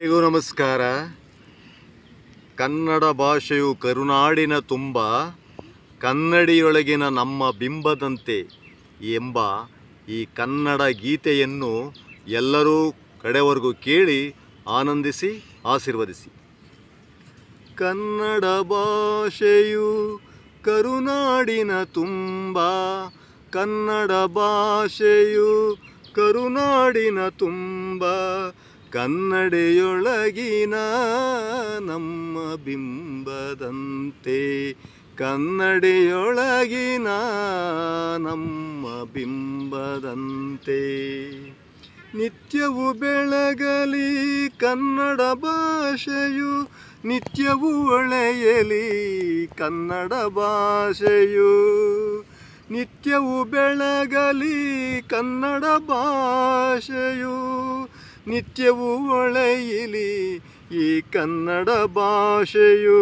ಎಲ್ಲರಿಗೂ ನಮಸ್ಕಾರ. ಕನ್ನಡ ಭಾಷೆಯು ಕರುನಾಡಿನ ತುಂಬ, ಕನ್ನಡಿಯೊಳಗಿನ ನಮ್ಮ ಬಿಂಬದಂತೆ ಎಂಬ ಈ ಕನ್ನಡ ಗೀತೆಯನ್ನು ಎಲ್ಲರೂ ಕಡೆವರೆಗೂ ಕೇಳಿ ಆನಂದಿಸಿ, ಆಶೀರ್ವದಿಸಿ. ಕನ್ನಡ ಭಾಷೆಯು ಕರುನಾಡಿನ ತುಂಬ, ಕನ್ನಡ ಭಾಷೆಯು ಕರುನಾಡಿನ ತುಂಬ ಕನ್ನಡೆಯೊಳಗಿನ ನಮ್ಮ ಬಿಂಬದಂತೆ. ಕನ್ನಡೆಯೊಳಗಿನ ನಮ್ಮ ಬಿಂಬದಂತೆ. ನಿತ್ಯವು ಬೆಳಗಲಿ ಕನ್ನಡ ಭಾಷೆಯು, ನಿತ್ಯವೂ ಒಳೆಯಲಿ ಕನ್ನಡ ಭಾಷೆಯು. ನಿತ್ಯವೂ ಬೆಳಗಲಿ ಕನ್ನಡ ಭಾಷೆಯು ನಿತ್ಯವೂ ಹೊಳೆಯಲಿ ಈ ಕನ್ನಡ ಭಾಷೆಯು.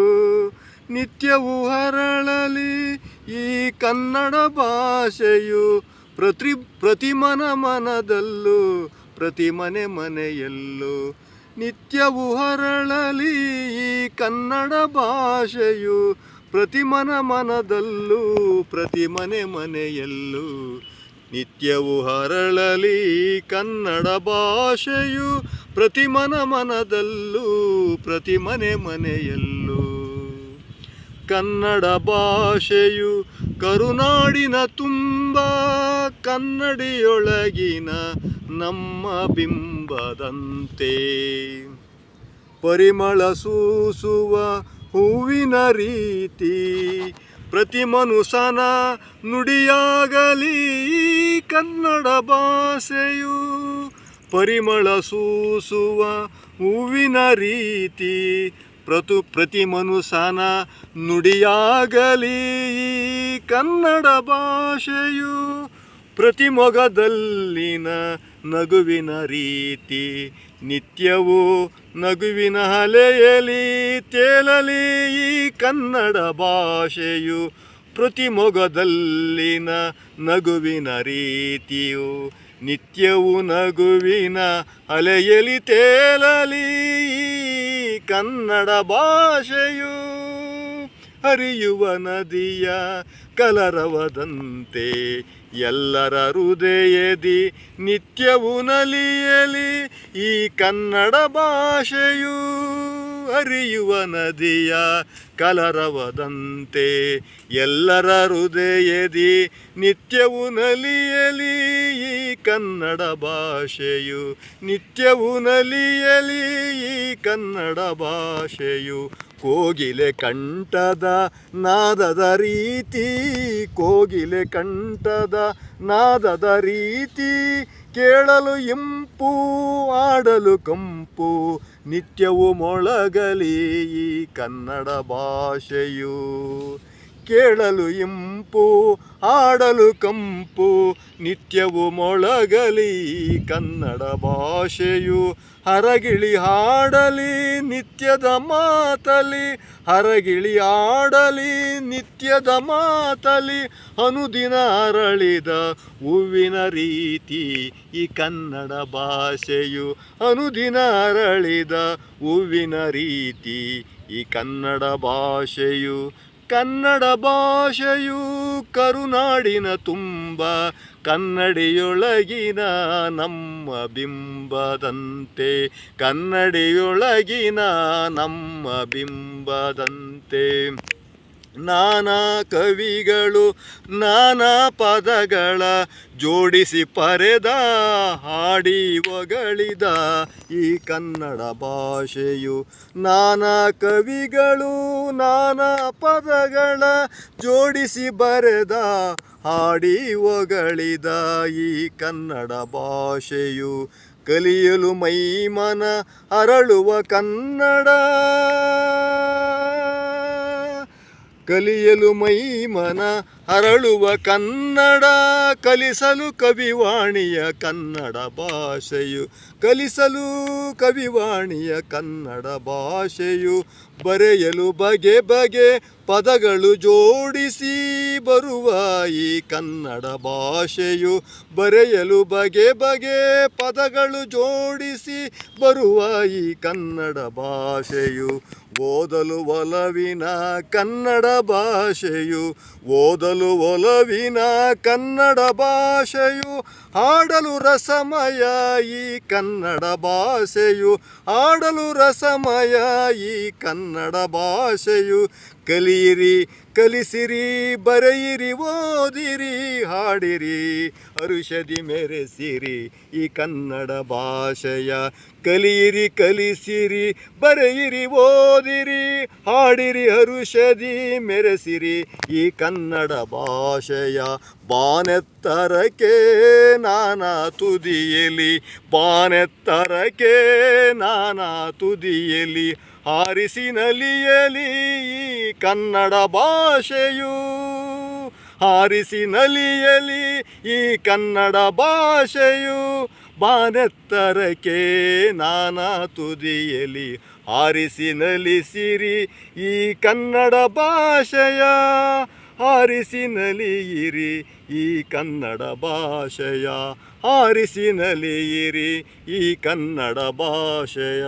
ನಿತ್ಯವೂ ಹರಳಲಿ ಈ ಕನ್ನಡ ಭಾಷೆಯು. ಪ್ರತಿ ಪ್ರತಿ ಮನ ಮನದಲ್ಲೂ, ಪ್ರತಿ ಮನೆ ಮನೆಯಲ್ಲೂ. ನಿತ್ಯವೂ ಹರಳಲಿ ಈ ಕನ್ನಡ ಭಾಷೆಯು. ಪ್ರತಿ ಮನ ಮನದಲ್ಲೂ, ಪ್ರತಿ ಮನೆ ಮನೆಯಲ್ಲೂ. ನಿತ್ಯವೂ ಹರಳಲಿ ಕನ್ನಡ ಭಾಷೆಯು ಪ್ರತಿ ಮನ ಮನದಲ್ಲೂ, ಪ್ರತಿ ಮನೆ ಮನೆಯಲ್ಲೂ. ಕನ್ನಡ ಭಾಷೆಯು ಕರುನಾಡಿನ ತುಂಬ, ಕನ್ನಡಿಯೊಳಗಿನ ನಮ್ಮ ಬಿಂಬದಂತೆ. ಪರಿಮಳ ಸೂಸುವ ಹೂವಿನ ರೀತಿ ಪ್ರತಿ ಮನುಷ್ಯನ ನುಡಿಯಾಗಲಿ ಕನ್ನಡ ಭಾಷೆಯು ಪರಿಮಳ ಸೂಸುವ ಹೂವಿನ ರೀತಿ. ಪ್ರತು, ಪ್ರತಿ ಮನುಷ್ಯನ ನುಡಿಯಾಗಲಿ ಕನ್ನಡ ಭಾಷೆಯು ಪ್ರತಿ ಮೊಗದಲ್ಲಿನ ನಗುವಿನ ರೀತಿ, ನಿತ್ಯವೂ ನಗುವಿನ ಅಲೆಯಲಿ ತೇಲಲಿ ಈ ಕನ್ನಡ ಭಾಷೆಯು ಪ್ರತಿ ಮೊಗದಲ್ಲಿನ ನಗುವಿನ ರೀತಿಯು, ನಿತ್ಯವೂ ನಗುವಿನ ಅಲೆಯಲಿ ತೇಲಲಿ ಕನ್ನಡ ಭಾಷೆಯು ಹರಿಯುವ ನದಿಯ ಕಲರವದಂತೆ ಎಲ್ಲರ ಹೃದಯದಿ ನಿತ್ಯವೂ ನಲಿಯಲಿ ಈ ಕನ್ನಡ ಭಾಷೆಯು ಹರಿಯುವ ನದಿಯ ಕಲರವದಂತೆ ಎಲ್ಲರ ಹೃದಯದಿ ನಿತ್ಯವೂ ನಲಿಯಲಿ ಈ ಕನ್ನಡ ಭಾಷೆಯು ನಿತ್ಯವೂ ನಲಿಯಲಿ ಈ ಕನ್ನಡ ಭಾಷೆಯು ಕೋಗಿಲೆ ಕಂಠದ ನಾದದ ರೀತಿ, ಕೋಗಿಲೆ ಕಂಠದ ನಾದದ ರೀತಿ, ಕೇಳಲು ಇಂಪು, ಆಡಲು ಕಂಪು, ನಿತ್ಯವೂ ಮೊಳಗಲಿ ಈ ಕನ್ನಡ ಭಾಷೆಯು. ಕೇಳಲು ಇಂಪು ಆಡಲು ಕಂಪು, ನಿತ್ಯವು ಮೊಳಗಲಿ ಕನ್ನಡ ಭಾಷೆಯು. ಹರಗಿಳಿ ಹಾಡಲಿ ನಿತ್ಯದ ಮಾತಲಿ, ಹರಗಿಳಿ ಆಡಲಿ ನಿತ್ಯದ ಮಾತಲಿ, ಅನುದಿನ ಅರಳಿದ ಹೂವಿನ ರೀತಿ ಈ ಕನ್ನಡ ಭಾಷೆಯು. ಅನುದಿನ ಅರಳಿದ ಹೂವಿನ ರೀತಿ ಈ ಕನ್ನಡ ಭಾಷೆಯು. ಕನ್ನಡ ಭಾಷೆಯು ಕರುನಾಡಿನ ತುಂಬ ಕನ್ನಡಿಯೊಳಗಿನ ನಮ್ಮ ಬಿಂಬದಂತೆ ಕನ್ನಡಿಯೊಳಗಿನ ನಮ್ಮ ಬಿಂಬದಂತೆ. ನಾನಾ ಕವಿಗಳು, ನಾನಾ ಪದಗಳ ಜೋಡಿಸಿ ಪರೆದ ಹಾಡಿ ಒಗಳಿದ ಈ ಕನ್ನಡ ಭಾಷೆಯು. ನಾನಾ ಕವಿಗಳು, ನಾನಾ ಪದಗಳ ಜೋಡಿಸಿ ಬರೆದ ಹಾಡಿ ಒಗಳಿದ ಈ ಕನ್ನಡ ಭಾಷೆಯು. ಕಲಿಯಲು ಮೈಮನ ಅರಳುವ ಕನ್ನಡ. ಕಲಿಯಲು ಮೈಮನ ಅರಳುವ ಕನ್ನಡ, ಕಲಿಸಲು ಕವಿವಾಣಿಯ ಕನ್ನಡ ಭಾಷೆಯು, ಕಲಿಸಲು ಕವಿವಾಣಿಯ ಕನ್ನಡ ಭಾಷೆಯು, ಬರೆಯಲು ಬಗೆ ಬಗೆ ಪದಗಳು ಜೋಡಿಸಿ ಬರುವ ಈ ಕನ್ನಡ ಭಾಷೆಯು, ಬರೆಯಲು ಬಗೆ ಬಗೆ ಪದಗಳು ಜೋಡಿಸಿ ಬರುವ ಈ ಕನ್ನಡ ಭಾಷೆಯು. ಓದಲು ಒಲವಿನ ಕನ್ನಡ ಭಾಷೆಯು, ಓದಲು ಒಲವಿನ ಕನ್ನಡ ಭಾಷೆಯು, ಹಾಡಲು ರಸಮಯ ಈ ಕನ್ನಡ ಭಾಷೆಯು, ಹಾಡಲು ರಸಮಯ ಈ ಕನ್ನಡ ಭಾಷೆಯು. ಕಲಿಯಿರಿ ಕಲಿಸಿರಿ, ಬರೆಯಿರಿ, ಓದಿರಿ, ಹಾಡಿರಿ, ಅರುಷದಿ ಮೆರೆಸಿರಿ. ಈ ಕನ್ನಡ ಭಾಷೆಯ ಕಲಿಯಿರಿ, ಕಲಿಸಿರಿ, ಬರೆಯಿರಿ, ಓದಿರಿ, ಹಾಡಿರಿ, ಅರುಷದಿ ಮೆರೆಸಿರಿ. ಈ ಕನ್ನಡ ಭಾಷೆಯ ಬಾನೆತ್ತರಕ್ಕೆ ನಾನಾ ತುದಿಯಲಿ ಬಾನೆತ್ತರಕ್ಕೆ ನಾನಾ ತುದಿಯಲಿ ಹಾರಿಸಿ ನಲಿಯಲಿ ಈ ಕನ್ನಡ ಭಾಷೆಯು ಹಾರಿಸಿ ನಲಿಯಲಿ ಈ ಕನ್ನಡ ಭಾಷೆಯು, ಬಾನೆತ್ತರಕ್ಕೆ ನಾನಾ ತುದಿಯಲಿ ಹಾರಿಸಿ ನಲಿಸಿರಿ ಈ ಕನ್ನಡ ಭಾಷೆಯ ಹಾರಿಸಿ ಇರಿ ಈ ಕನ್ನಡ ಭಾಷೆಯ. ಹಾರಿಸಿ ಇರಿ ಈ ಕನ್ನಡ ಭಾಷೆಯ.